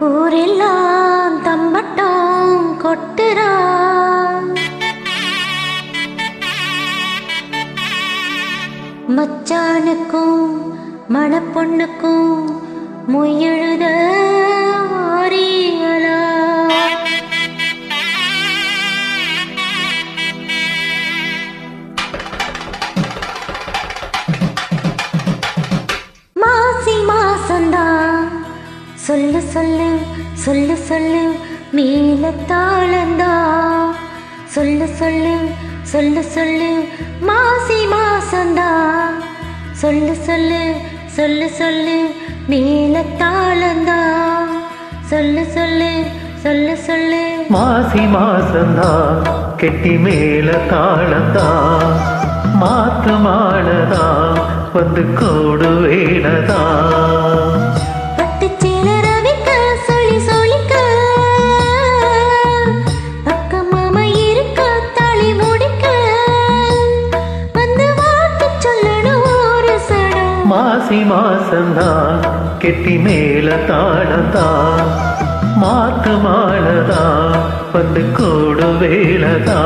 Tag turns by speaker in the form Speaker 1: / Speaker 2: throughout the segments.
Speaker 1: ஊரெல்லாம் தம்பட்டம் கொட்டுறா. மச்சானுக்கும் மணப்பொண்ணுக்கும் மொய்யெழுத ஆரியலா சொல்லு சொல்லு சொல்லு சொல்லு மேல மேலத்தாளந்தா. சொல்லு சொல்லு சொல்லு சொல்லு மாசி மாசந்தா. சொல்லு சொல்லு சொல்லு சொல்லு மேல மேலத்தாளந்தா. சொல்லு சொல்லு சொல்லு சொல்லு.
Speaker 2: மாசி மாசந்தா கெட்டி மேல தாளந்தா மாத்து வந்து கோடு வேணதா மாசி மாசந்தா கெட்டி மேல தாளந்தா மாத்து மாடதா வந்து கோடு வேளதா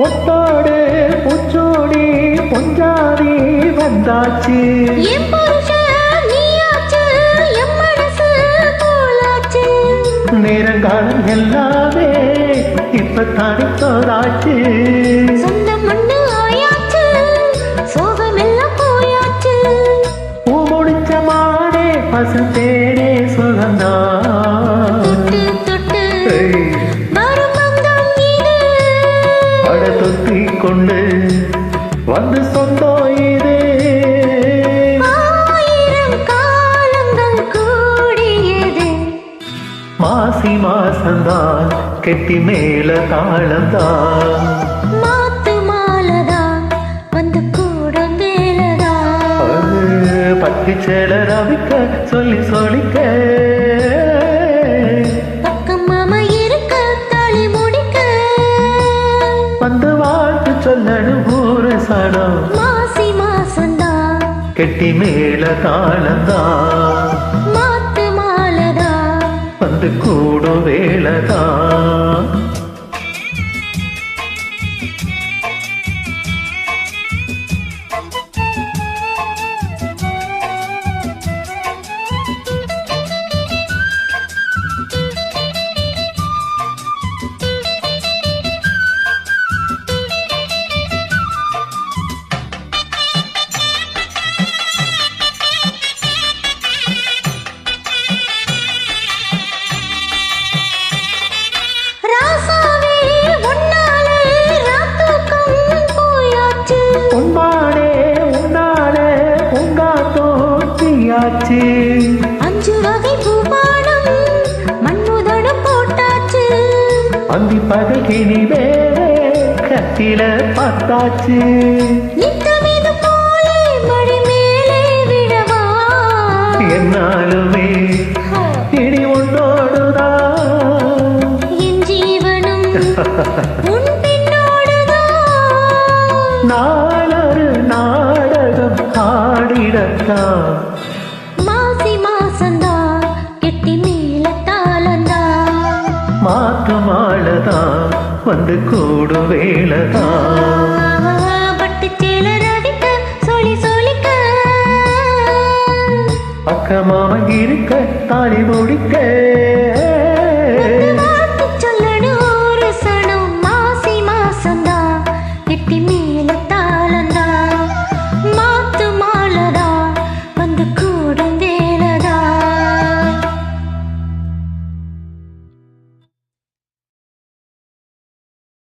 Speaker 2: பொட்டாடு பூச்சோடி பொஞ்சாதி வந்தாச்சு. நேரங்காலம் எல்லாமே இப்ப தானே தோதாச்சு கொண்டு வந்து சொந்தம் இது. மாசி மாசந்தான் கெட்டி மேல தாளந்தான்
Speaker 1: மாத்து மாலதான் வந்து கூடும் வேலதான்
Speaker 2: அது பத்து சேல ரவிக்க சொல்லி ஊரு சனம்
Speaker 1: மாசி மாசந்தான்
Speaker 2: கெட்டி மேல தாளந்தான்
Speaker 1: மாத்து மாலதான்
Speaker 2: வந்து கூடும் வேளதான் தோற்றியாச்சு
Speaker 1: அஞ்சு வகை பூபானம் மண்முதடு போட்டாச்சு.
Speaker 2: அந்தி பககினி வேற கத்தில பார்த்தாச்சு. என்னாலுமே இனி உன்னோடுதான்
Speaker 1: என் ஜீவனும் உன் பின்னோடுதான்
Speaker 2: நாளொரு நாடகம் ஆடிடத்தான். மாத்து மாளதான் வந்து கூடும் வேளதான்
Speaker 1: பட்டு சேல ரவிக்க சொல்லி சொல்லிக்க
Speaker 2: அக்கமாம இருக்க தாலி முடிக்க.